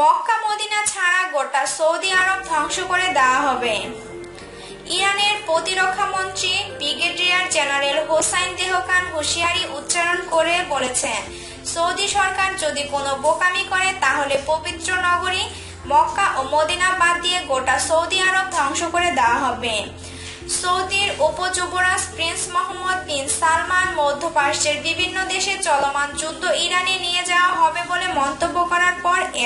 Mecca Medina ছাড়া গোটা Saudi আরব ধ্বংস করে দেওয়া হবে। ইরানের প্রতিরক্ষা মন্ত্রী, ব্রিগেডিয়ার জেনারেল হোসাইন দেহকান হুঁশিয়ারি উচ্চারণ করে বলেছেন, সৌদি সরকার যদি কোনো বোকামি করে, তাহলে পবিত্র নগরী মক্কা ও মদিনা বাদ দিয়ে গোটা সৌদি আরব ধ্বংস করে দেওয়া হবে। সৌদির উপযুবরাজ প্রিন্স মোহাম্মদ বিন সালমান মধ্যপ্রাচ্যের বিভিন্ন দেশে চলমান যুদ্ধ ইরানে নিয়ে যাওয়া হবে বলে মন্তব্য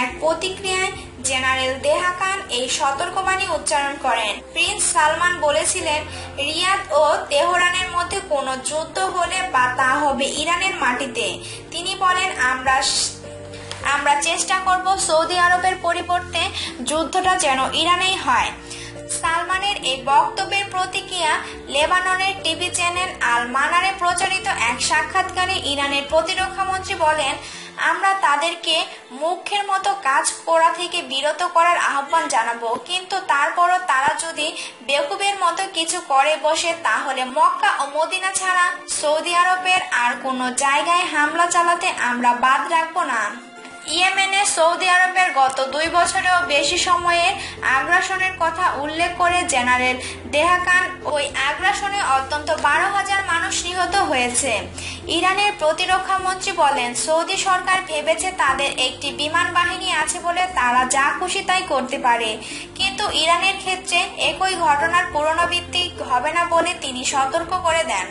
এক প্রতিক্রিয়ায় জেনারেল দেহাকান এই সতর্কবাণী উচ্চারণ করেন। প্রিন্স সালমান বলেছিলেন, রিয়াদ ও তেহরানের মধ্যে কোনো যুদ্ধ হলে বা তা হবে ইরানের মাটিতে। তিনি বলেন, আমরা আমরা চেষ্টা করব সৌদি আরবের পরিবর্তে যুদ্ধটা যেন ইরানেই হয়। সালমানের এই বক্তব্যের প্রতিক্রিয়া লেবাননের টিভি চ্যানেল আল মানারে প্রচারিত এক সাক্ষাৎকারে ইরানের প্রতিরক্ষা মন্ত্রী বলেন আমরা তাদেরকে মুখের মতো কাজ করা থেকে বিরত করার আহ্বান জানাব। কিন্তু তারপরও তারা যদি বেকুবের মতো কিছু করে বসে, তাহলে মক্কা ও মদিনা ছাড়া সৌদি আরবের আর কোনো জায়গায় হামলা চালাতে আমরা বাদ রাখব না। ইয়েমেনে সৌদি আরবের গত দুই বছরেও বেশি সময়ের আগ্রাসনের কথা উল্লেখ করে জেনারেল দেহাকান, ওই আগ্রাসনে অত্যন্ত বারো হাজার মানুষ নিহত হয়েছে। ইরানের প্রতিরক্ষা মন্ত্রী বলেন, সৌদি সরকার ভেবেছে তাদের একটি বিমান বাহিনী আছে বলে তারা যা খুশি তাই করতে পারে। কিন্তু ইরানের ক্ষেত্রে একই ঘটনার পুনরাবৃত্তি হবে না বলে তিনি সতর্ক করে দেন।